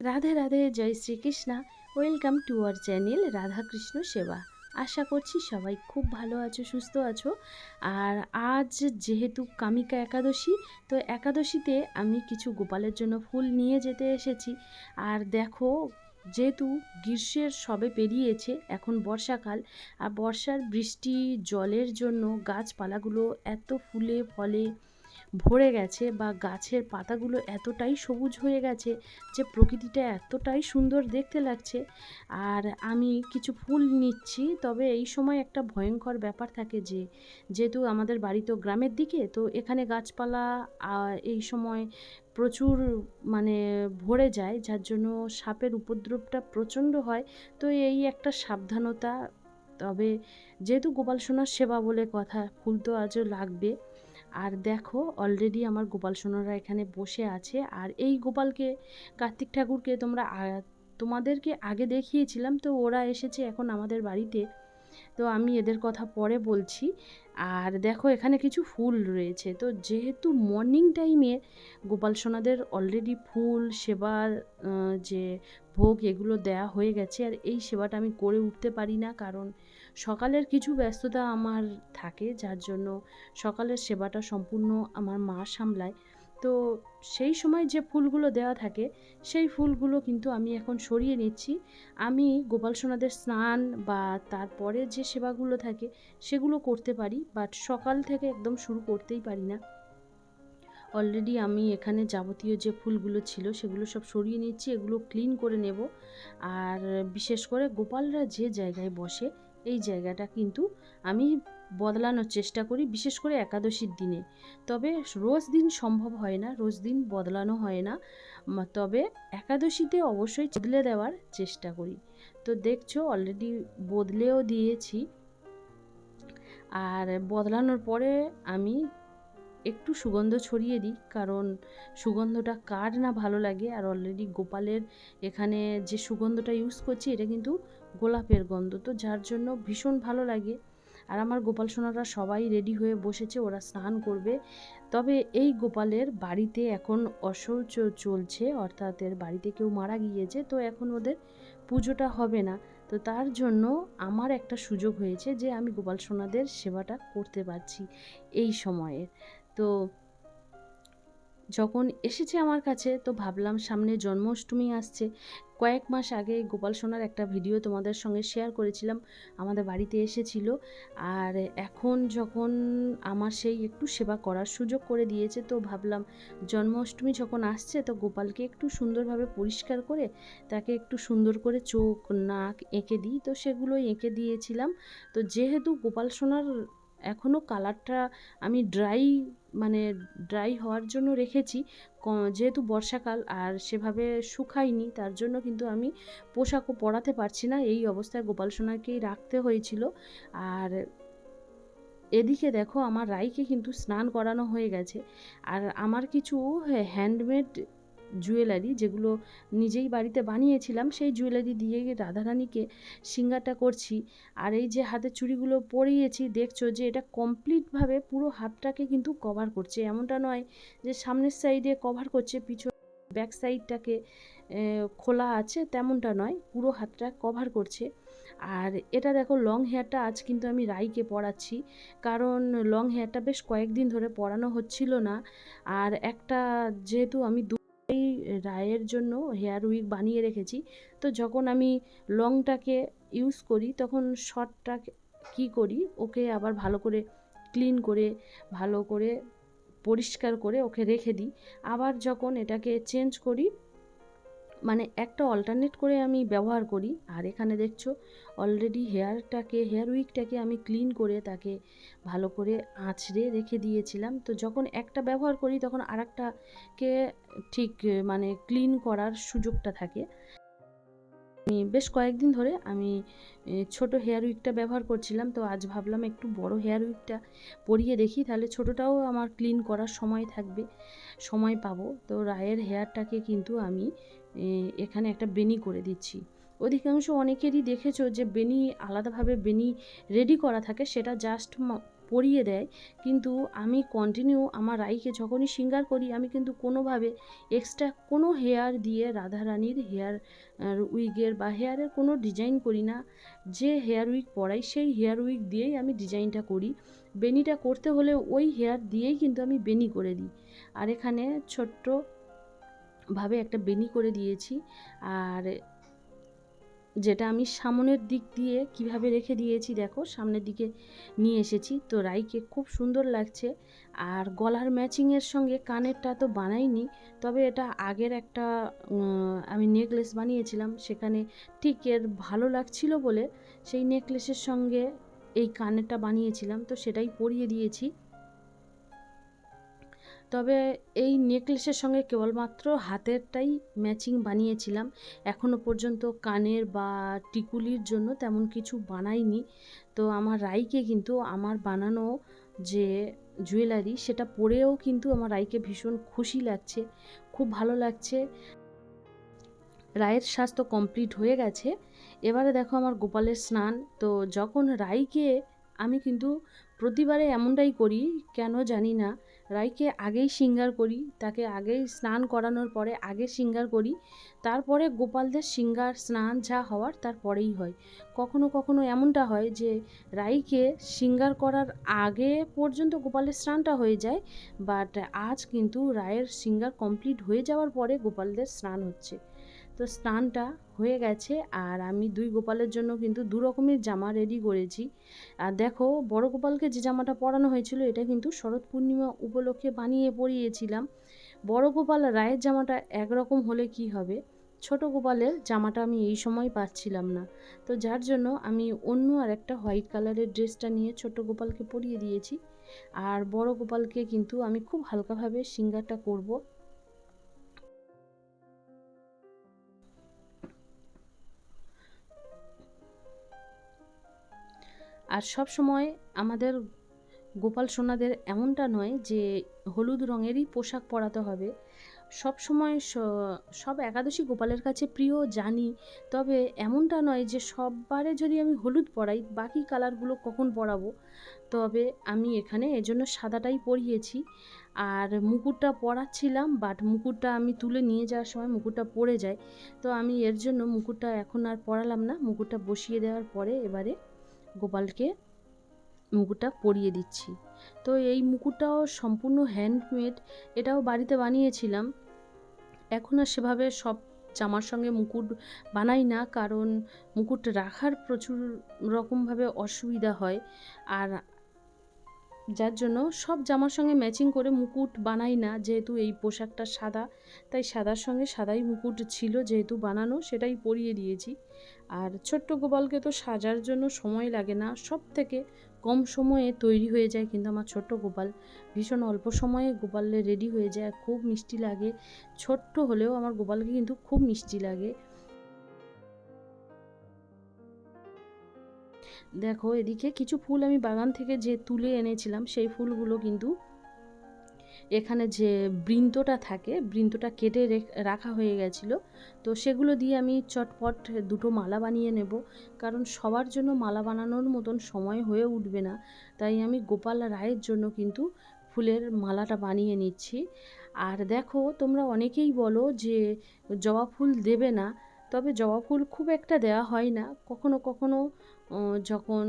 Radhe Radhe, Joy Shrikrishna. Welcome to our channel Radhakrishna Seva. আশা করছি সবাই খুব ভালো আছো, সুস্থ আছো। আর আজ যেহেতু কামিকা একাদশী, তো একাদশীতে আমি কিছু গোপালের জন্য ফুল নিয়ে যেতে এসেছি। আর দেখো, যেহেতু গ্রীষ্মের সবে পেরিয়েছে, এখন বর্ষাকাল, আর বর্ষার বৃষ্টি, জলের জন্য গাছপালাগুলো এত ফুলে ফলে ভরে গেছে বা গাছের পাতাগুলো এতটাই সবুজ হয়ে গেছে যে প্রকৃতিটা এতটাই সুন্দর দেখতে লাগছে। আর আমি কিছু ফুল নিচ্ছি, তবে এই সময় একটা ভয়ঙ্কর ব্যাপার থাকে যে, যেহেতু আমাদের বাড়ি তো গ্রামের দিকে, তো এখানে গাছপালা এই সময় প্রচুর মানে ভরে যায়, যার জন্য সাপের উপদ্রবটা প্রচণ্ড হয়। তো এই একটা সাবধানতা, তবে যেহেতু গোপাল সোনার সেবা বলে কথা, ফুল তো আজও লাগবে। আর দেখো অলরেডি আমার গোপাল সোনারা এখানে বসে আছে। আর এই গোপালকে, কার্তিক ঠাকুরকে তোমরা তোমাদেরকে আগে দেখিয়েছিলাম, তো ওরা এসেছে এখন আমাদের বাড়িতে। তো আমি এদের কথা পরে বলছি। আর দেখো এখানে কিছু ফুল রয়েছে। তো যেহেতু মর্নিং টাইমে গোপাল সোনাদের অলরেডি ফুল, সেবার যে ভোগ এগুলো দেয়া হয়ে গেছে, আর এই সেবাটা আমি করে উঠতে পারি না, কারণ সকালের কিছু ব্যস্ততা আমার থাকে, যার জন্য সকালের সেবাটা সম্পূর্ণ আমার মা সামলায়। তো সেই সময় যে ফুলগুলো দেওয়া থাকে, সেই ফুলগুলো কিন্তু আমি এখন সরিয়ে নিচ্ছি। আমি গোপাল সোনাদের স্নান বা তারপরে যে সেবাগুলো থাকে, সেগুলো করতে পারি বাট সকাল থেকে একদম শুরু করতেই পারি না। অলরেডি আমি এখানে যাবতীয় যে ফুলগুলো ছিল, সেগুলো সব সরিয়ে নিচ্ছি, এগুলো ক্লিন করে নেব। আর বিশেষ করে গোপালরা যে জায়গায় বসে এই জায়গাটা কিন্তু আমি বদলানোর চেষ্টা করি, বিশেষ করে একাদশীর দিনে। তবে রোজ দিন সম্ভব হয় না, রোজ দিন বদলানো হয় না। তবে একাদশীতে অবশ্যই বদলে দেওয়ার চেষ্টা করি। তো দেখছ অলরেডি বদলেও দিয়েছি। আর বদলানোর পরে আমি একটু সুগন্ধ ছড়িয়ে দিই, কারণ সুগন্ধটা কার না ভালো লাগে। আর অলরেডি গোপালের এখানে যে সুগন্ধটা ইউজ করছি, এটা কিন্তু গোলাপের গন্ধ। তো যার জন্য ভীষণ ভালো লাগে। আর আমার গোপাল সোনারা সবাই রেডি হয়ে বসেছে, ওরা স্নান করবে। তবে এই গোপালের বাড়িতে এখন অশৌচ চলছে, অর্থাৎ এর বাড়িতে কেউ মারা গিয়েছে, তো এখন ওদের পুজোটা হবে না। তো তার জন্য আমার একটা সুযোগ হয়েছে যে আমি গোপাল সোনাদের সেবাটা করতে পারছি এই সময়ে। তো যখন এসেছে আমার কাছে, তো ভাবলাম সামনে জন্মাষ্টমী আসছে। কয়েক মাস আগে গোপাল সোনার একটা ভিডিও তোমাদের সঙ্গে শেয়ার করেছিলাম, আমাদের বাড়িতে এসেছিল। আর এখন যখন আমার সেই একটু সেবা করার সুযোগ করে দিয়েছে, তো ভাবলাম জন্মাষ্টমী যখন আসছে, তো গোপালকে একটু সুন্দরভাবে পরিষ্কার করে তাকে একটু সুন্দর করে চোখ, নাক এঁকে দিই। তো সেগুলোই এঁকে দিয়েছিলাম। তো যেহেতু গোপাল সোনার এখনও কালারটা আমি ড্রাই মানে ড্রাই হওয়ার জন্য রেখেছি। যেহেতু বর্ষাকাল আর সেভাবে শুকায়নি, তার জন্য কিন্তু আমি পোশাকও পরাতে পারছি না। এই অবস্থায় গোপাল সোনাকেই রাখতে হয়েছিল। আর এদিকে দেখো, আমার রাইকে কিন্তু স্নান করানো হয়ে গেছে। আর আমার কিছু হ্যান্ডমেড জুয়েলারি যেগুলো নিজেই বাড়িতে বানিয়েছিলাম, সেই জুয়েলারি দিয়ে রাধারানীকে সিঙ্গারটা করছি। আর এই যে হাতের চুড়িগুলো পরিয়েছি, দেখছ যে এটা কমপ্লিটভাবে পুরো হাতটাকে কিন্তু কভার করছে। এমনটা নয় যে সামনের সাইডে কভার করছে, পিছন ব্যাক সাইডটাকে খোলা আছে, তেমনটা নয়। পুরো হাতটা কভার করছে। আর এটা দেখো লং হেয়ারটা আজ কিন্তু আমি রাইকে পড়াচ্ছি কারণ লং হেয়ারটা বেশ কয়েকদিন ধরে পড়ানো হচ্ছিল না। আর একটা যেহেতু আমি এই রায়ের জন্য হেয়ার উইক বানিয়ে রেখেছি। তো যখন আমি লংটাকে ইউজ করি, তখন শর্টটা কি করি? ওকে আবার ভালো করে ক্লিন করে, ভালো করে পরিষ্কার করে ওকে রেখে দিই। আবার যখন এটাকে চেঞ্জ করি মানে একটা অল্টারনেট করে আমি ব্যবহার করি। আর এখানে দেখছ অলরেডি হেয়ারটাকে হেয়ার উইকটাকে আমি ক্লিন করে তাকে ভালো করে আঁচড়ে রেখে দিয়েছিলাম। তো যখন একটা ব্যবহার করি, তখন আরেকটাকে ঠিক মানে ক্লিন করার সুযোগটা থাকে। বেশ কয়েকদিন ধরে আমি ছোট হেয়ার উইকটা ব্যবহার করছিলাম। তো আজ ভাবলাম একটু বড় হেয়ার উইকটা পরিয়ে দেখি, তাহলে ছোটোটাও আমার ক্লিন করার সময় থাকবে, সময় পাবো। তো রায়ের হেয়ারটাকে কিন্তু আমি এখানে একটা বেনি করে দিচ্ছি। অধিকাংশ অনেকেরই দেখেছ যে বেনি আলাদাভাবে বেনি রেডি করা থাকে, সেটা জাস্ট পরিয়ে দেয়। কিন্তু আমি কন্টিনিউ আমার রাইকে যখনই সিঙ্গার করি, আমি কিন্তু কোনোভাবে এক্সট্রা কোনো হেয়ার দিয়ে রাধারানীর হেয়ার উইগের বা হেয়ারের কোনো ডিজাইন করি না। যে হেয়ার উইক পরাই, সেই হেয়ার উইক দিয়েই আমি ডিজাইনটা করি। বেনিটা করতে হলে ওই হেয়ার দিয়েই কিন্তু আমি বেনি করে দিই। আর এখানে ছোট্ট ভাবে একটা বেনি করে দিয়েছি। আর যেটা আমি সামনের দিক দিয়ে কীভাবে রেখে দিয়েছি, দেখো, সামনের দিকে নিয়ে এসেছি। তো রাইকে খুব সুন্দর লাগছে। আর গলার ম্যাচিংয়ের সঙ্গে কানেরটা তো বানাইনি, তবে এটা আগের একটা আমি নেকলেস বানিয়েছিলাম। সেখানে ঠিক এর ভালো লাগছিল বলে সেই নেকলেসের সঙ্গে এই কানেরটা বানিয়েছিলাম। তো সেটাই পরিয়ে দিয়েছি। তবে এই নেকলেসের সঙ্গে কেবলমাত্র হাতেরটাই ম্যাচিং বানিয়েছিলাম। এখনও পর্যন্ত কানের বা টিকুলির জন্য তেমন কিছু বানাইনি। তো আমার রাইকে কিন্তু আমার বানানো যে জুয়েলারি, সেটা পরেও কিন্তু আমার রাইকে ভীষণ খুশি লাগছে, খুব ভালো লাগছে। রায়ের স্বাস্থ্য কমপ্লিট হয়ে গেছে। এবারে দেখো আমার গোপালের স্নান। তো যখন রাইকে আমি কিন্তু প্রতিবারে এমনটাই করি, কেন জানি না রাইকে আগেই সিঙ্গার করি, তাকে আগেই স্নান করানোর পরে আগে সিঙ্গার করি, তারপরে গোপালদের সিঙ্গার, স্নান, যা হওয়ার তারপরেই হয়। কখনো কখনো এমনটা হয় যে, রাইকে সিঙ্গার করার আগে পর্যন্ত গোপালের স্নানটা হয়ে যায়, বাট আজ কিন্তু রায়ের সিঙ্গার কমপ্লিট হয়ে যাওয়ার পরে গোপালদের স্নান হচ্ছে। তো স্নানটা হয়ে গেছে। আর আমি দুই গোপালের জন্য কিন্তু দু রকমের জামা রেডি করেছি। আর দেখো, বড় গোপালকে যে জামাটা পরানো হয়েছিল, এটা কিন্তু শরৎ পূর্ণিমা উপলক্ষে বানিয়ে পরিয়েছিলাম। বড় গোপাল রায়ের জামাটা একরকম হলে কি হবে? ছোট গোপালের জামাটা আমি এই সময় পাচ্ছিলাম না। তো যার জন্য আমি অন্য আর একটা হোয়াইট কালারের ড্রেসটা নিয়ে ছোট গোপালকে পরিয়ে দিয়েছি। আর বড় গোপালকে কিন্তু আমি খুব হালকাভাবে সিঙ্গারটা করব। আর সব সময় আমাদের গোপাল সোনাদের এমনটা নয় যে হলুদ রঙেরই পোশাক পরাতে হবে। সব সময় সব একাদশী গোপালের কাছে প্রিয়, জানি। তবে এমনটা নয় যে সববারে যদি আমি হলুদ পরাই, বাকি কালারগুলো কখন পরাবো? তবে আমি এখানে এজন্য সাদাটাই পরিয়েছি। আর মুকুটটা পরাচ্ছিলাম বাট মুকুটটা আমি তুলে নিয়ে যাওয়ার সময় মুকুটটা পড়ে যায়। তো আমি এর জন্য মুকুটটা এখন আর পরালাম না। মুকুটটা বসিয়ে দেওয়ার পরে এবারে গোপালকে মুকুটটা পরিয়ে দিচ্ছি। তো এই মুকুটটাও সম্পূর্ণ হ্যান্ডমেড এটাও বাড়িতে বানিয়েছিলাম। এখন আর সেভাবে সব জামার সঙ্গে মুকুট বানাই না, কারণ মুকুট রাখার প্রচুর রকমভাবে অসুবিধা হয়। আর যার জন্য সব জামার সঙ্গে ম্যাচিং করে মুকুট বানাই না, যেহেতু এই পোশাকটা সাদা। তাই সাদার সঙ্গে সাদাই মুকুট ছিল যেহেতু বানানো, সেটাই পরিয়ে দিয়েছি। আর ছোট্ট গোপালকে তো সাজার জন্য সময় লাগে না সব থেকে কম সময়ে তৈরি হয়ে যায় কিন্তু আমার ছোট্ট গোপাল। ভীষণ অল্প সময়ে গোপালে রেডি হয়ে যায়, খুব মিষ্টি লাগে। ছোট্ট হলেও আমার গোপালকে কিন্তু খুব মিষ্টি লাগে। দেখো এদিকে কিছু ফুল আমি বাগান থেকে যে তুলে এনেছিলাম, সেই ফুলগুলো কিন্তু এখানে যে বৃন্তটা থাকে, বৃন্তটা কেটে রাখা হয়ে গেছিল। তো সেগুলো দিয়ে আমি চটপট দুটো মালা বানিয়ে নেব, কারণ সবার জন্য মালা বানানোর মতন সময় হয়ে উঠবে না। তাই আমি গোপাল রায়ের জন্য কিন্তু ফুলের মালাটা বানিয়ে নিচ্ছি। আর দেখো তোমরা অনেকেই বলো যে জবা ফুল দেবে না তবে জবা ফুল খুব একটা দেওয়া হয় না। কখনো কখনো যখন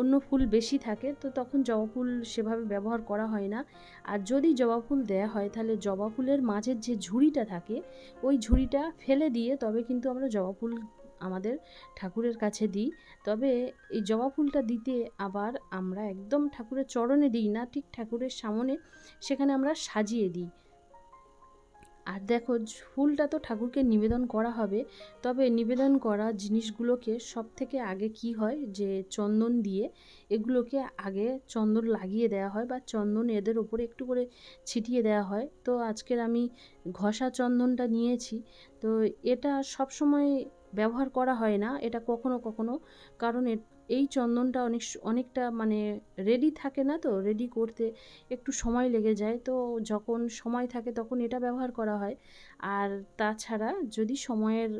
অন্য ফুল বেশি থাকে, তো তখন জবা ফুল সেভাবে ব্যবহার করা হয় না। আর যদি জবা ফুল দেয়া হয়, তাহলে জবা ফুলের মাঝের যে ঝুড়িটা থাকে, ওই ঝুড়িটা ফেলে দিয়ে তবে কিন্তু আমরা জবা ফুল আমাদের ঠাকুরের কাছে দিই। তবে এই জবা ফুলটা দিতে আবার আমরা একদম ঠাকুরের চরণে দিই না, ঠিক ঠাকুরের সামনে সেখানে আমরা সাজিয়ে দিই। আর দেখো ফুলটা তো ঠাকুরকে নিবেদন করা হবে, তবে নিবেদন করা জিনিসগুলোকে সব থেকে আগে কি হয়? যে চন্দন দিয়ে এগুলোকে আগে চন্দন লাগিয়ে দেওয়া হয় বা চন্দন এদের ওপরে একটু করে ছিটিয়ে দেওয়া হয়। তো আজকের আমি ঘষা চন্দনটা নিয়েছি, তো এটা সব সময় ব্যবহার করা হয় না, এটা কখনো কখনো, কারণ এই চন্দনটা অনেক অনেকটা মানে রেডি থাকে না তো রেডি করতে একটু সময় লেগে যায়। তো যখন সময় থাকে তখন এটা ব্যবহার করা হয়। আর তাছাড়া যদি সময়ের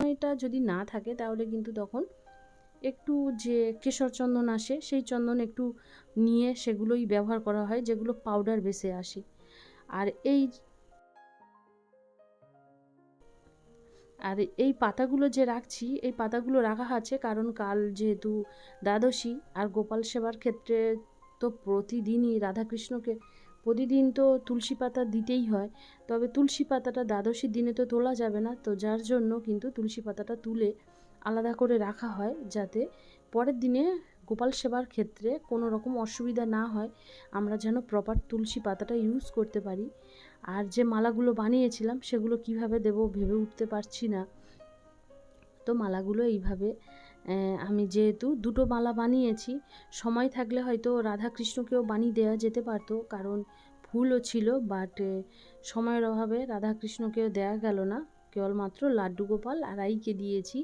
সময়টা যদি না থাকে তাহলে কিন্তু তখন একটু যে কেশর চন্দন আসে সেই চন্দন একটু নিয়ে সেগুলোই ব্যবহার করা হয়, যেগুলো পাউডার বেসে আসে। আর এই আর এই পাতাগুলো যে রাখছি, এই পাতাগুলো রাখা আছে কারণ কাল যেহেতু দ্বাদশী আর গোপাল সেবার ক্ষেত্রে তো প্রতিদিনই রাধাকৃষ্ণকে, প্রতিদিন তো তুলসী পাতা দিতেই হয়। তবে তুলসী পাতাটা দ্বাদশীর দিনে তো তোলা যাবে না, তো যার জন্য কিন্তু তুলসী পাতাটা তুলে আলাদা করে রাখা হয় যাতে পরের দিনে গোপাল সেবার ক্ষেত্রে কোনো রকম অসুবিধা না হয়, আমরা যেন প্রপার তুলসী পাতাটা ইউজ করতে পারি। আর যে মালাগুলো বানিয়েছিলাম, সেগুলো কীভাবে দেব ভেবে উঠতে পারছি না। তো মালাগুলো এইভাবে আমি যেহেতু দুটো মালা বানিয়েছি, সময় থাকলে হয়তো রাধাকৃষ্ণকেও বানিয়ে দেওয়া যেতে পারতো, কারণ ফুলও ছিল বাট সময়ের অভাবে রাধাকৃষ্ণকেও দেওয়া গেল না। কেবলমাত্র লাড্ডু গোপাল আর আইকে দিয়েছি।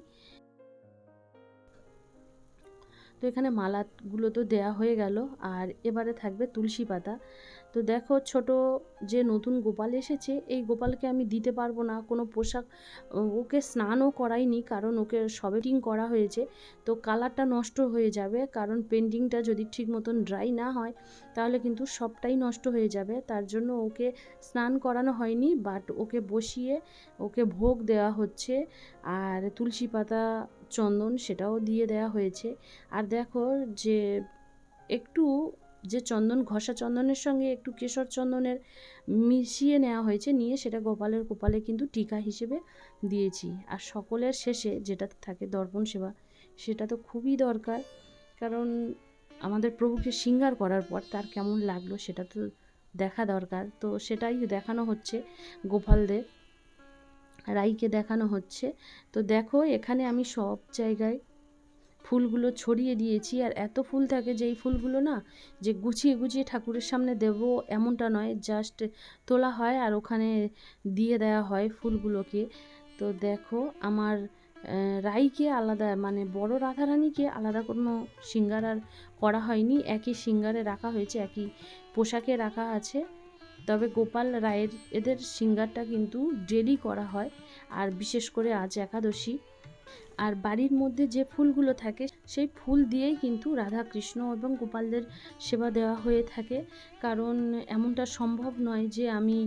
তো এখানে মালাগুলো তো দেয়া হয়ে গেল, আর এবারে থাকবে তুলসী পাতা। তো দেখো ছোট যে নতুন গোপাল এসেছে, এই গোপালকে আমি দিতে পারব না। কোনো পোশাক ওকে স্নানও করাইনি কারণ ওকে সবেটিং করা হয়েছে। তো কালারটা নষ্ট হয়ে যাবে, কারণ পেন্টিংটা যদি ঠিক মতন ড্রাই না হয়, তাহলে কিন্তু সবটাই নষ্ট হয়ে যাবে। তার জন্য ওকে স্নান করানো হয়নি বাট ওকে বসিয়ে ওকে ভোগ দেওয়া হচ্ছে। আর তুলসী পাতা, চন্দন সেটাও দিয়ে দেওয়া হয়েছে। আর দেখো যে একটু যে চন্দন, ঘষা চন্দনের সঙ্গে একটু কেশর চন্দনের মিশিয়ে নেওয়া হয়েছে, নিয়ে সেটা গোপালের গোপালে কিন্তু টিকা হিসেবে দিয়েছি। আর সকলের শেষে যেটা থাকে দর্পণ সেবা, সেটা তো খুবই দরকার। কারণ আমাদের প্রভুকে সিঙ্গার করার পর তার কেমন লাগল সেটা তো দেখা দরকার। তো সেটাই দেখানো হচ্ছে গোপালদের, রাইকে দেখানো হচ্ছে। তো দেখো, এখানে আমি সব জায়গায় ফুলগুলো ছড়িয়ে দিয়েছি আর এত ফুল থাকে যে এই ফুলগুলো না যে গুছিয়ে গুছিয়ে ঠাকুরের সামনে দেব এমনটা নয় জাস্ট তোলা হয় আর ওখানে দিয়ে দেওয়া হয় ফুলগুলোকে। তো দেখো আমার রাইকে আলাদা মানে বড় রাধারানীকে আলাদা কোনো সিঙ্গার আর করা হয়নি। একই সিঙ্গারে রাখা হয়েছে, একই পোশাকে রাখা আছে। তবে গোপাল রায়ের, এদের সিঙ্গারটা কিন্তু ডেলি করা হয়। আর বিশেষ করে আজ একাদশী। আর বাড়ির মধ্যে যে ফুলগুলো থাকে, সেই ফুল দিয়েই কিন্তু রাধা কৃষ্ণ এবং গোপালদের সেবা দেওয়া হয়ে থাকে। কারণ এমনটা সম্ভব নয় যে আমি,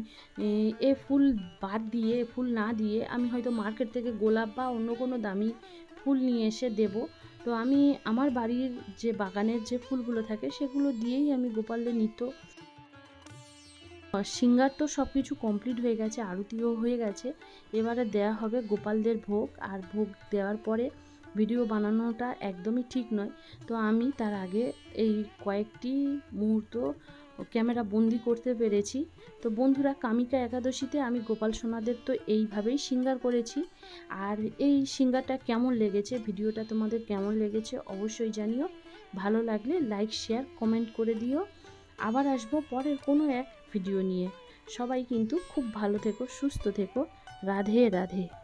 এ ফুল বাদ দিয়ে ফুল না দিয়ে আমি হয়তো মার্কেট থেকে গোলাপ বা অন্য কোনো দামি ফুল নিয়ে এসে দেব। তো আমি আমার বাড়ির যে বাগানের যে ফুলগুলো থাকে, সেগুলো দিয়েই আমি গোপালদের নিত্য সিঙ্গার তো সব কিছু কমপ্লিট হয়ে গেছে, আরতিও হয়ে গেছে। এবারে দেয়া হবে গোপালদের ভোগ, আর ভোগ দেওয়ার পরে ভিডিও বানানোটা একদমই ঠিক নয়। তো আমি তার আগে এই কয়েকটি মুহূর্ত ক্যামেরা বন্দি করতে পেরেছি। তো বন্ধুরা, কামিকা একাদশীতে আমি গোপাল সোনাদের তো এইভাবেই সিঙ্গার করেছি। আর এই সিঙ্গারটা কেমন লেগেছে, ভিডিওটা তোমাদের কেমন লেগেছে অবশ্যই জানিও। ভালো লাগলে লাইক শেয়ার কমেন্ট করে দিও। আবার আসব পরের কোনো এক ভিডিও নিয়ে। সবাই কিন্তু খুব ভালো থেকো সুস্থ থেকো। রাধে রাধে।